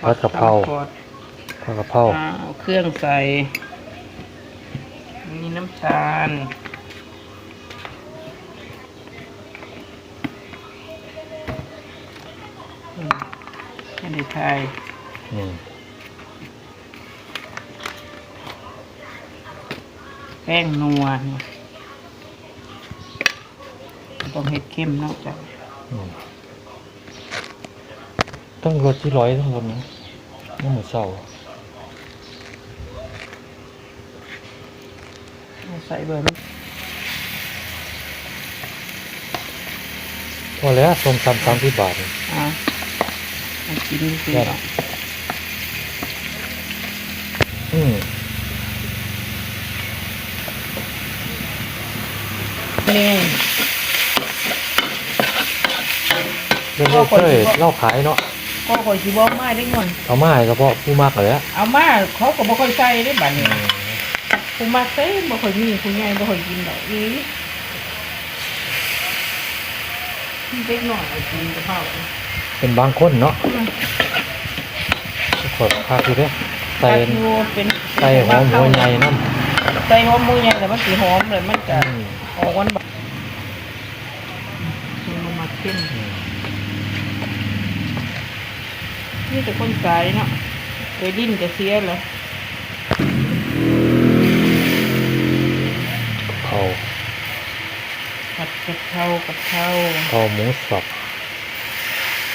ผัดกะเพราตำขอดผัดกะเพราอ่าเอาเครื่องใส่ มีน้ำตาลอืมให้ได้ทายอืมแป้งนัวเนี่ยต้องเฮ็ดเข้มเนอกจาก อืม ต้องรสที่ร้อยทั้งหมดนะนี่หมูเศร้าเอาใส่เบอร์นี้พอแล้วส้มตำสามสิบบาทเองอะมากินสิได้หรออืมนี่เรื่องนี้เคยเล่าขายเนาะ ก็คอยสิบอกมาได้เงินเอามาให้เฉพาะผู้มากเลยอะเอามาเขาก็บ่ค่อยใส่ได้บัดนี้ผู้มักใส่บ่ค่อยมีผู้ใหญ่บ่ค่อยกินดอกอีเด็กน้อยก็กินกะเพราเป็นบางคนเนาะขดพาคือเด้อใส่ผัดอยู่เป็นใส่หอมหัวใหญ่น้ำใส่หอมหมูใหญ่แล้วมันสิหอมเลยมันจะอืมออกหวานๆนี่มันมาเข้ม อืม นี่แต่คนสายเนาะเคยดิ้นจะเสียเลยเขาผัดกะเพรากะเพราเขาหมูสับ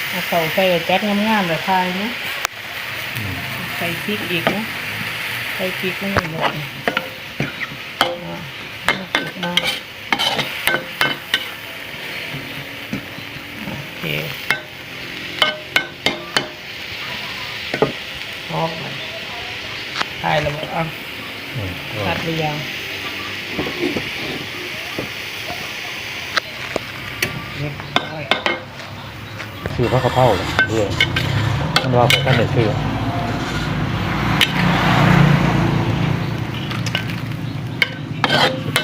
เอาเข่าใส่จัดงามๆเลยทายเนาะอืมใส่พริกอีกเนาะใส่พริกไม่หมดอ่าเอาสุกมากโอเคพอกมัน ทายแล้วบอกอะอืมตัดหรือยังเรียบร้อยชื่อพระกะเพราเลยเรื่องมันว่าผมท่านได้ชื่อ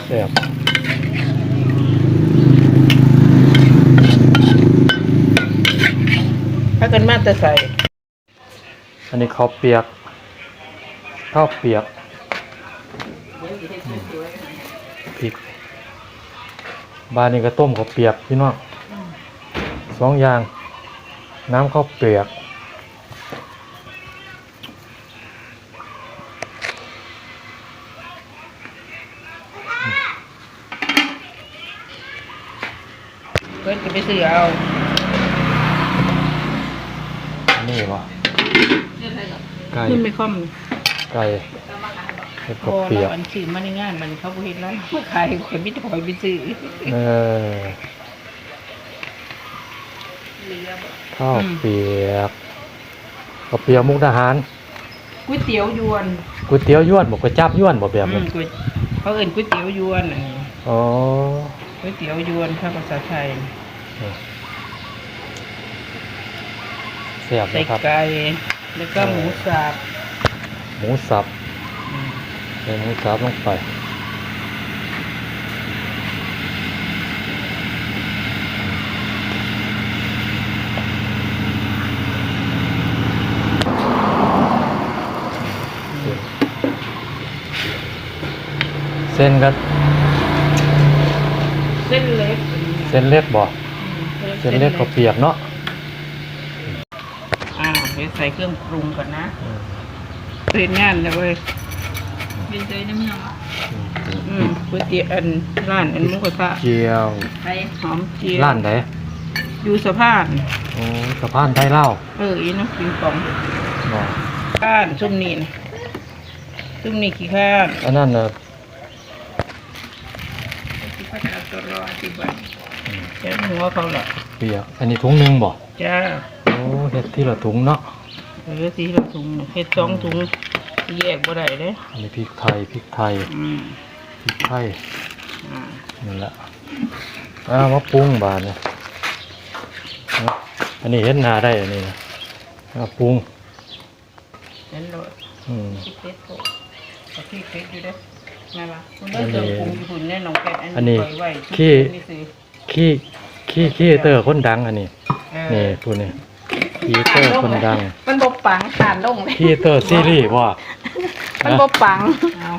แซ่บถ้ากันมาแต่ใส่ อันนี้ข้าวเปียก ข้าวเปียกพริกบ้านนี้ก็ต้มข้าวเปียกพี่น้องสองอย่าง น้ำข้าวเปียกเพิ่นจะไปซื้อเอาอันนี่วะไก่ขึ้นไม่ค่อม ไก่เห็ดพข้าวอเปียแล้กวอันซื้อมาในงานมันเขาบ่เห็นแล้วมาขายคนมิตรคอยไปซื้อเออข้าวเปียกข้าวเปียกมุกดาหารก๋วยเตี๋ยวยวนก๋วยเตี๋ยวยวนบอกก๋วยจับยวนบอกแบบอืนี้มก๋วยเขาเอิ้นก๋วยเตี๋ยวยวนอันนี้อ๋อก๋วยเตี๋ยวยวนภาษาไทยเสียบใส่นะครับไก่แล้วก็หมูสับ หมูสับอืมใส่หมูสับลงไปเส้นก็เส้นเล็กอันนี้นะเส้นเล็กบ่อืมเส้นเล็กข้าวเปียกเนาะ อ่าเดี๋ยวใส่เครื่องปรุงก่อนนะ เสร็จงานแล้วเว้ยเป็นใจน้ำยำอืมก๋วยเตี๋ยวอันร้านอันหมุกกระทะเจียวไปหอมเจียวร้านไหนอยู่สะพานโอ้สะพานไทยเล่าวเอออีน้ำกินของบ่ข้านซุ่มนี่นะซุ่มนี่ขี้ข้านอันนั้นน่ะที่พัฒนาตัวรอที่บ้านแค่หัวเขาละเปียกอันนี้ถุงหนึงบ่จ้าโอ้เฮ็ดที่ละถุงเนาะ เออสีเราถุงน่ะเฮ็ดสองถุง แยกบ่ได้เด้อันนี้พริกไทยพริกไทยอืมพริกไทยอ่านี่แหละอ้าวมาปรุงบาดเนี่ยเอาอันนี้เฮ็ดนาได้อันนี้นะเอาปรุงนั่นโลดอืมที่เฟซโตกับที่เฟซอยู่เด้นั่นล่ะคุณได้เครื่องปรุงอยู่หุ่นแน่น้องแก๊สอันอันนี้นี้ปล่อยไว้ทุกขี้นี่สิขี้ขี้ขี้เตอร์คนดังอันนี้เอนี่อพูดนี่พีเตอร์คนดังมันบปังขานลงเลยพีเตอร์ซีรีส์ว่ะ มันบปังเอา